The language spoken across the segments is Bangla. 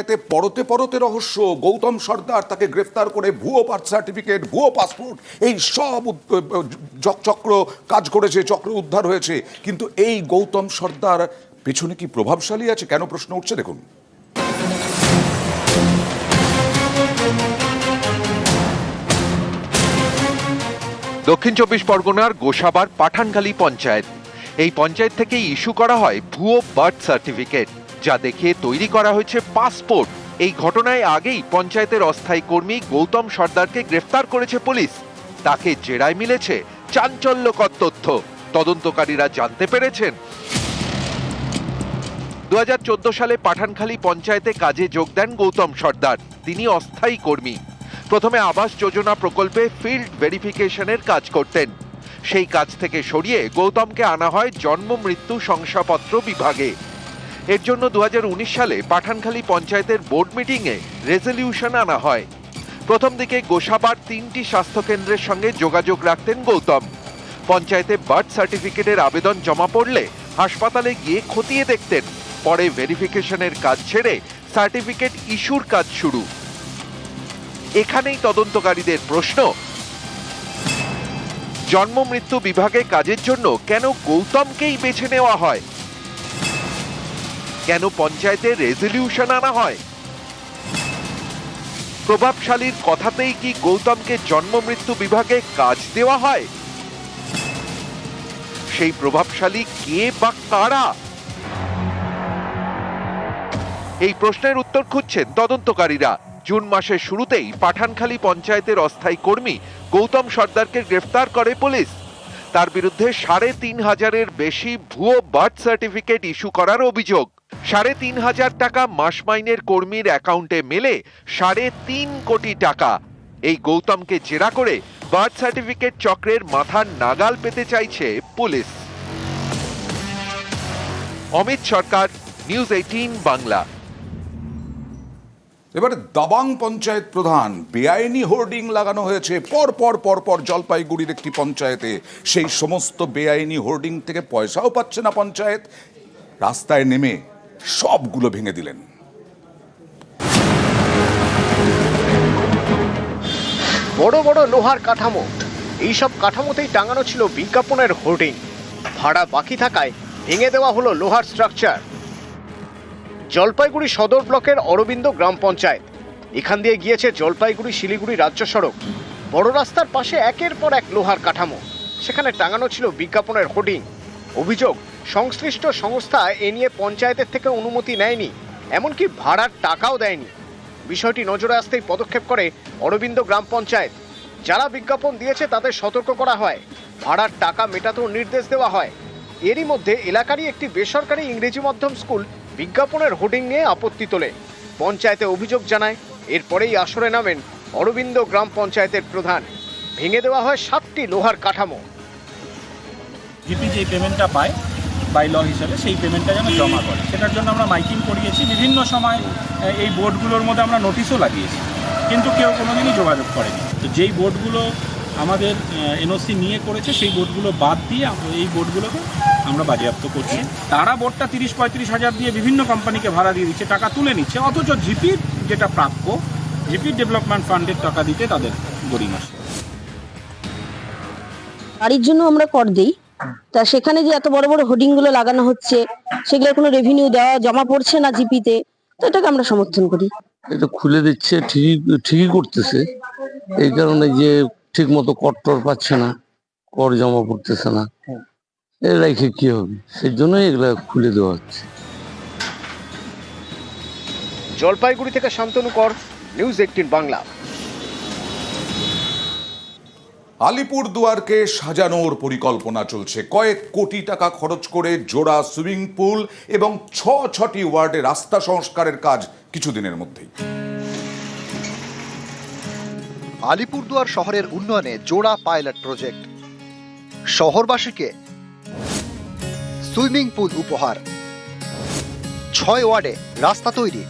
এতে পরতে পরতে রহস্য। গৌতম সর্দার তাকে গ্রেফতার করে ভুয়ো বার্থ সার্টিফিকেট, ভুয়ো পাসপোর্ট, এই সব চক্র কাজ করেছে, চক্র উদ্ধার হয়েছে। কিন্তু এই গৌতম সর্দার পেছনে কি প্রভাবশালী আছে? কেন প্রশ্ন উঠছে? দেখুন। দক্ষিণ চব্বিশ পরগনার গোসাবার পাঠানখালী পঞ্চায়েত। এই পঞ্চায়েত থেকে ইস্যু করা হয় ভুয়ো বার্থ সার্টিফিকেট। যা দেখে তৈরি করা হয়েছে পাসপোর্ট। এই ঘটনায় আগেই পঞ্চায়েতের অস্থায়ী কর্মী গৌতম সর্দারকে গ্রেফতার করেছে পুলিশ। তাকে জেরায় মিলেছে চাঞ্চল্যকর তথ্য। তদন্তকারীরা জানতে পেরেছেন। দু হাজার চোদ্দ সালে পাঠানখালী পঞ্চায়েতে কাজে যোগ দেন গৌতম সর্দার। তিনি অস্থায়ী কর্মী। প্রথমে আবাস যোজনা প্রকল্পে ফিল্ড ভেরিফিকেশনের কাজ করতেন। সেই কাজ থেকে সরিয়ে গৌতমকে আনা হয় জন্ম, মৃত্যু শংসাপত্র বিভাগে। এর জন্য দু হাজার উনিশ সালে পাঠানখালী পঞ্চায়েতের বোর্ড মিটিংয়ে রেজলিউশন আনা হয়। প্রথম দিকে গোসাবার তিনটি স্বাস্থ্যকেন্দ্রের সঙ্গে যোগাযোগ রাখতেন গৌতম। পঞ্চায়েতে বার্থ সার্টিফিকেটের আবেদন জমা পড়লে হাসপাতালে গিয়ে খতিয়ে দেখতেন। পরে ভেরিফিকেশনের কাজ ছেড়ে সার্টিফিকেট ইস্যুর কাজ শুরু। এখানেই তদন্তকারীদের প্রশ্ন, জন্ম মৃত্যু বিভাগে কাজের জন্য কেন গৌতমকেই বেছে নেওয়া হয়? কেন পঞ্চায়েতে রেজলিউশন আনা হয়? প্রভাবশালীর কথাতেই কি গৌতমকে জন্ম মৃত্যু বিভাগে কাজ দেওয়া হয়? সেই প্রভাবশালী কে বা কারা? এই প্রশ্নের উত্তর খুঁজছেন তদন্তকারীরা। জুন মাসের শুরুতেই পাঠানখালী পঞ্চায়েতের অস্থায়ী কর্মী গৌতম সর্দারকে গ্রেফতার করে পুলিশ। তার বিরুদ্ধে সাড়ে তিন হাজারের বেশি ভুয়ো বার্থ সার্টিফিকেট ইস্যু করার অভিযোগ। সাড়ে তিন হাজার টাকা মাস মাইনের কর্মীর অ্যাকাউন্টে মেলে সাড়ে তিন কোটি টাকা। এই গৌতমকে জেরা করে বার্থ সার্টিফিকেট চক্রের মাথার নাগাল পেতে চাইছে police. Amit Sarkar, news eighteen Bangla. এবারে দাবাং পঞ্চায়েত প্রধান বেআইনি হোর্ডিং লাগানো হয়েছে। পর পর পর পর জলপাইগুড়ির একটি পঞ্চায়েতে। সেই সমস্ত বেআইনি হোর্ডিং থেকে পয়সাও পাচ্ছে না পঞ্চায়েত। রাস্তায় নেমে সবগুলো ভেঙে দিলেন। বড় বড় লোহার কাঠামো। এইসব কাঠামোতেই টাঙানো ছিল বিজ্ঞাপনের হোর্ডিং। ভাড়া বাকি থাকায় ভেঙে দেওয়া হলো লোহার স্ট্রাকচার। জলপাইগুড়ি সদর ব্লকের অরবিন্দ গ্রাম পঞ্চায়েত। এখান দিয়ে গিয়েছে জলপাইগুড়ি, শিলিগুড়ি রাজ্য সড়ক। বড় রাস্তার পাশে একের পর এক লোহার কাঠামো। সেখানে টাঙানো ছিল বিজ্ঞাপনের হোর্ডিং। অভিযোগ সংশ্লিষ্ট সংস্থা এ নিয়ে পঞ্চায়েতের থেকে অনুমতি নেয়নি, এমনকি ভাড়ার টাকাও দেয়নি। বিষয়টি নজরে আসতেই পদক্ষেপ করে অরবিন্দ গ্রাম পঞ্চায়েত। যারা বিজ্ঞাপন দিয়েছে তাদের সতর্ক করা হয়, ভাড়ার টাকা মেটাতেও নির্দেশ দেওয়া হয়। এরই মধ্যে এলাকারই একটি বেসরকারি ইংরেজি মাধ্যম স্কুল বিজ্ঞাপনের হোর্ডিং নিয়ে আপত্তি তোলে। পঞ্চায়েতে অভিযোগ জানায়, এরপরেই আসরে নামেন অরবিন্দ গ্রাম পঞ্চায়েতের প্রধান। ভেঙে দেওয়া হয় সাতটি লোহার কাঠামো। যে পেমেন্টটা পায় বাই ল হিসেবে সেই পেমেন্টটা যেন জমা করে। সেটার জন্য আমরা মাইকিং করিয়েছি। বিভিন্ন সময় এই বোর্ডগুলোর মধ্যে আমরা নোটিশও লাগিয়েছি। কিন্তু কেউ কোনো দিনই যোগাযোগ করেনি। তো যেই বোর্ডগুলো আমাদের এনওসি নিয়ে করেছে, সেই বোর্ডগুলো বাদ দিয়ে এই বোর্ডগুলোকে আমরা বাজেয়াপ্ত করছি। তারা বোর্ডটা তিরিশ পঁয়ত্রিশ হাজার দিয়ে বিভিন্ন কোম্পানিকে ভাড়া দিয়ে দিচ্ছে, টাকা তুলে নিচ্ছে। অথচ জিপির যেটা প্রাপ্য জিপির ডেভেলপমেন্ট ফান্ডের টাকা দিতে তাদের গরিমা বাড়ির জন্য আমরা কর দিই। তা সেখানে যে এত বড় বড় হোর্ডিংগুলো লাগানো হচ্ছে সেগুলোর কোনো রেভিনিউ দেওয়া জমা পড়ছে না জিপিতে তো? এটাকে আমরা সমর্থন করি। এটা খুলে দিচ্ছে ঠিকই ঠিকই করতেছে। এই কারণে যে ঠিক মতো কর টর পাচ্ছে না কর জমা পড়তেছে না এ রেখে কি হবে? সেই জন্যই এগুলা খুলে দেওয়া হচ্ছে। জলপাইগুড়ি থেকে শান্তনু কর নিউজ এইটিন বাংলা। আলিপুর দুয়ারকে সাজানোর পরিকল্পনা চলছে। কয়েক কোটি টাকা খরচ করে জোড়া সুইমিং পুল এবং ছ ছটি ওয়ার্ডে রাস্তা সংস্কারের কাজ কিছুদিনের মধ্যেই। আলিপুরদুয়ার শহরের উন্নয়নে জোড়া পাইলট প্রজেক্ট। শহরবাসীকে সুইমিং পুল উপহার। ছয় ওয়ার্ডে রাস্তা তৈরি।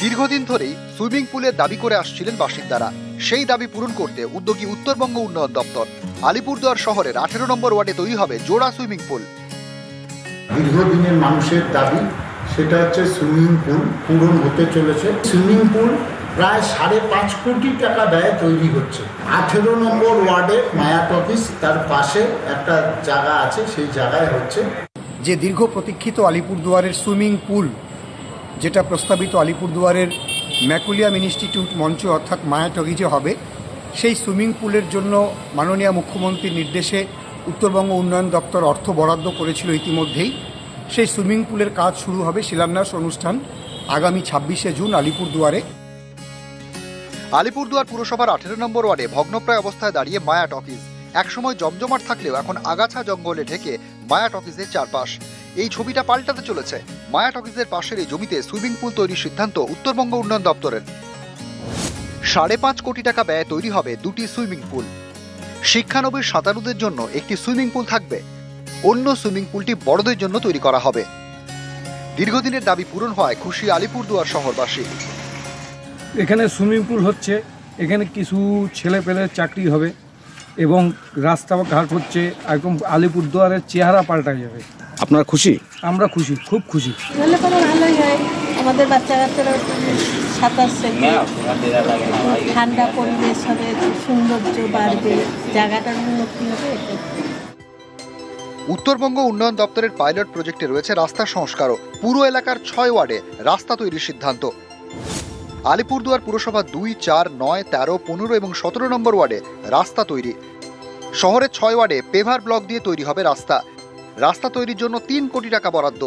দীর্ঘদিন ধরেই সুইমিং পুলের দাবি করে আসছিলেন বাসিন্দারা। সেই দাবি পূরণ করতে উদ্যোগী উত্তরবঙ্গ উন্নয়ন দপ্তর আলিপুরদুয়ার শহরের আঠেরো নম্বর ওয়ার্ডে তৈরি হবে জোড়া সুইমিং পুল। দীর্ঘদিনের মানুষের দাবি সেটা হচ্ছে সুইমিং পুল পূরণ হতে চলেছে। সুইমিং পুল প্রায় সাড়ে পাঁচ কোটি টাকা ব্যয়ে তৈরি হচ্ছে। আঠেরো নম্বর ওয়ার্ডে মায়াট অফিস তার পাশে একটা জায়গা আছে সেই জায়গায় হচ্ছে। যে দীর্ঘ প্রতীক্ষিত আলিপুরদুয়ারের সুইমিং পুল যেটা প্রস্তাবিত আলিপুরদুয়ারের ম্যাকুলিয়াম ইনস্টিটিউট মঞ্চ অর্থাৎ মায়া টগিজে হবে। সেই সুইমিং পুলের জন্য মাননীয় মুখ্যমন্ত্রীর নির্দেশে উত্তরবঙ্গ উন্নয়ন দপ্তর অর্থ বরাদ্দ করেছিল ইতিমধ্যেই। সেই সুইমিং পুলের কাজ শুরু হবে শিলান্যাস অনুষ্ঠান আগামী ছাব্বিশে জুন আলিপুরদুয়ারে। আলিপুরদুয়ার পুরসভার আঠেরো নম্বর ওয়ার্ডে ভগ্নপ্রায় অবস্থায় দাঁড়িয়ে মায়া টকিজ একসময় জমজমাট থাকলেও এখন আগাছা জঙ্গলে ঢেকে মায়া টকিজের চারপাশ। এই ছবিটা পাল্টাতে চলেছে। মায়া টকিজের পাশের এই জমিতে সুইমিং পুল তৈরির সিদ্ধান্ত উত্তরবঙ্গ উন্নয়ন দপ্তরের। সাড়ে পাঁচ কোটি টাকা ব্যয়ে তৈরি হবে দুটি সুইমিং পুল। শিক্ষানবীর সাঁতারুদের জন্য একটি সুইমিং পুল থাকবে। অন্য সুইমিং পুলটি বড়দের জন্য তৈরি করা হবে। দীর্ঘদিনের দাবি পূরণ হয় খুশি আলিপুরদুয়ার শহরবাসী। এখানে সুইমিং পুল হচ্ছে। এখানে কিছু ছেলে পেলে চাকরি হবে। এবং রাস্তাঘাট হচ্ছে একদম আলিপুরদুয়ারের চেহারা পাল্টা যাবে। আপনারা খুশি? আমরা খুশি খুব খুশি। হলে পরে ভালোই হয়। আমাদের বাচ্চা কাচ্চারা সাঁতার শেখে ঠান্ডা পরিবেশ হবে সৌন্দর্য বাড়বে জায়গাটার উন্নতি হবে। উত্তরবঙ্গ উন্নয়ন দপ্তরের পাইলট প্রজেক্টে রয়েছে রাস্তা সংস্কারও। পুরো এলাকার ছয় ওয়ার্ডে রাস্তা তৈরির সিদ্ধান্ত। আলিপুরদুয়ার পুরসভা দুই চার নয় তেরো পনেরো এবং সতেরো নম্বর ওয়ার্ডে রাস্তা তৈরি। শহরের ছয় ওয়ার্ডে পেভার ব্লক দিয়ে তৈরি হবে রাস্তা। রাস্তা তৈরির জন্য তিন কোটি টাকা বরাদ্দ।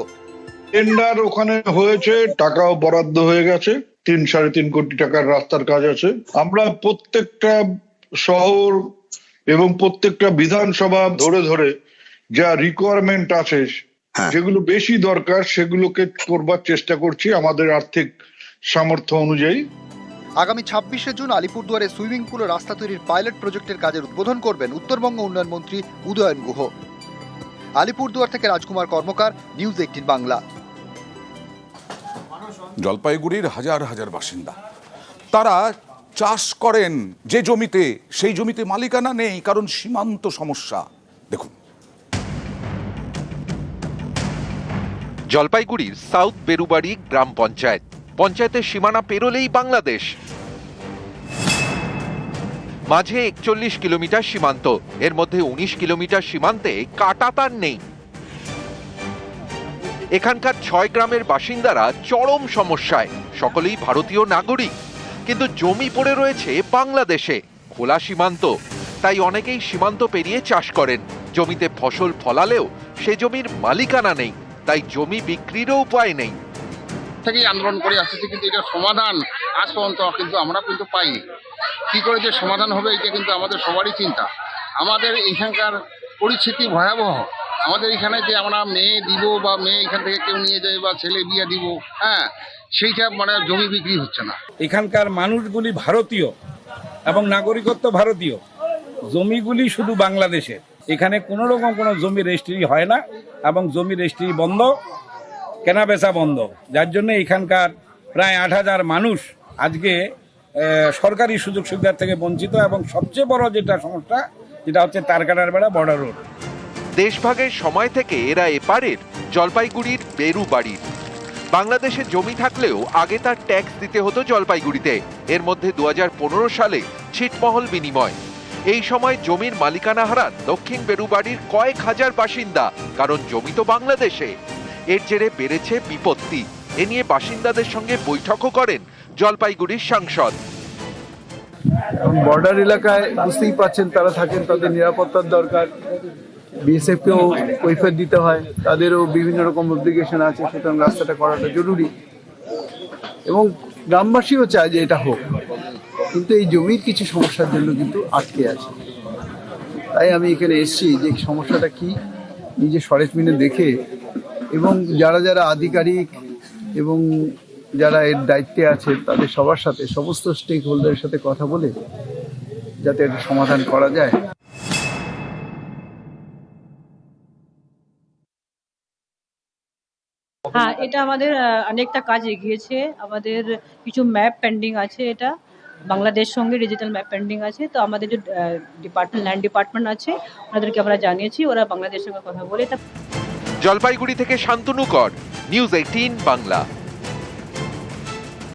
টেন্ডার ওখানে হয়েছে টাকাও বরাদ্দ হয়ে গেছে। তিন সাড়ে তিন কোটি টাকার রাস্তার কাজ আছে। আমরা প্রত্যেকটা শহর এবং প্রত্যেকটা বিধানসভা ধরে ধরে যা রিকোয়ারমেন্ট আছে যেগুলো বেশি দরকার সেগুলোকে করবার চেষ্টা করছি। আমাদের আর্থিক সামর্থ্য অনুযায়ী। আগামী ছাব্বিশে জুন আলিপুরদুয়ারে সুইমিং পুল ও রাস্তা তৈরির পাইলট প্রজেক্টের কাজের উদ্বোধন করবেন উত্তরবঙ্গ উন্নয়ন মন্ত্রী উদয়ন গুহ। আলিপুরদুয়ার থেকে রাজকুমার কর্মকার নিউজ এইটিন বাংলা। জলপাইগুড়ির হাজার হাজার বাসিন্দা। তারা চাষ করেন যে জমিতে সেই জমিতে মালিকানা নেই কারণ সীমান্ত সমস্যা। দেখুন। জলপাইগুড়ির সাউথ বেরুবাড়ি গ্রাম পঞ্চায়েত। পঞ্চায়েতের সীমানা পেরোলেই বাংলাদেশ। মাঝে একচল্লিশ কিলোমিটার সীমান্ত, এর মধ্যে উনিশ কিলোমিটার সীমান্তে কাটাতার নেই। এখানকার ছয় গ্রামের বাসিন্দারা চরম সমস্যায়, সকলেই ভারতীয় নাগরিক, কিন্তু জমি পড়ে রয়েছে বাংলাদেশে, খোলা সীমান্ত। তাই অনেকেই সীমান্ত পেরিয়ে চাষ করেন, জমিতে ফসল ফলালেও সে জমির মালিকানা নেই, তাই জমি বিক্রিরও উপায় নেই। থেকেই আন্দোলন করে আসতেছি, কিন্তু এটা সমাধান আজ পর্যন্ত কিন্তু আমরা কিন্তু পাইনি। কি করে যে সমাধান হবে, এটা কিন্তু আমাদের সবারই চিন্তা। আমাদের এখানকার পরিস্থিতি ভয়াবহ। আমাদের এখানে যে আমরা মেয়ে দিব বা মেয়ে এখান থেকে কেউ নিয়ে যায় বা ছেলে বিয়ে দিব হ্যাঁ সেইটা মানে জমি বিক্রি হচ্ছে না। এখানকার মানুষগুলি ভারতীয় এবং নাগরিকত্ব ভারতীয়। জমিগুলি শুধু বাংলাদেশের। এখানে কোনো রকম কোনো জমি রেজিস্ট্রি হয় না এবং জমি রেজিস্ট্রি বন্ধ। কেনা বেচা বন্ধ। যার জন্য এখানকার প্রায় আট হাজার মানুষ আজকে সরকারি সুযোগ সুবিধার থেকে বঞ্চিত এবং সবচেয়ে বড় যেটা সমস্যা, যেটা হচ্ছে তারকাটার বেড়া বর্ডার রোড। দেশভাগের সময় থেকে এরা এপারের জলপাইগুড়ির বেরু বাড়ির বাংলাদেশে জমি থাকলেও আগে তার ট্যাক্স দিতে হতো জলপাইগুড়িতে। এর মধ্যে দু হাজার পনেরো সালে ছিটমহল বিনিময়। এই সময় জমির মালিকানা হারান দক্ষিণ বেরুবাড়ির কয়েক হাজার বাসিন্দা, কারণ জমি তো বাংলাদেশে। এর জেরে বেড়েছে বিপত্তি। এ নিয়ে বাসিন্দাদের সঙ্গে বৈঠকও করেন জলপাইগুড়ির সাংসদ। বর্ডার এলাকায় বুঝতেই পাচ্ছেন তারা থাকেন, তাদের নিরাপত্তার দরকার। বিএসএফকেও কৈফিয়ত দিতে হয়, তাদেরও বিভিন্ন রকম অব্লিগেশন আছে, সুতরাং রাস্তাটা করাটা জরুরি। এবং গ্রামবাসীও চায় যে এটা হোক, কিন্তু এই জমির কিছু সমস্যার জন্য কিন্তু আটকে আছে। তাই আমি এখানে এসেছি যে সমস্যাটা কি? নিজে সরেজমিনে দেখে এবং যারা যারা আধিকারিক এবং যারা এর দায়িত্বে আছে, তাদের সবার সাথে, সমস্ত স্টেক হোল্ডারের সাথে কথা বলে যাতে এটা সমাধান করা যায়। হ্যাঁ এটা আমাদের অনেকটা কাজ এগিয়েছে। আমাদের কিছু ম্যাপ পেন্ডিং আছে এটা। সঙ্গে ডিজিটাল ম্যাপ পেন্ডিং আছে। তো আমাদের যে ডিপার্টমেন্ট ল্যান্ড ডিপার্টমেন্ট আছে, ওনাদেরকে আমরা জানিয়েছি, ওরা বাংলাদেশের সঙ্গে কথা বলে এটা জলপাইগুড়ি থেকে শান্তনু কর নিউজ এইটিন বাংলা।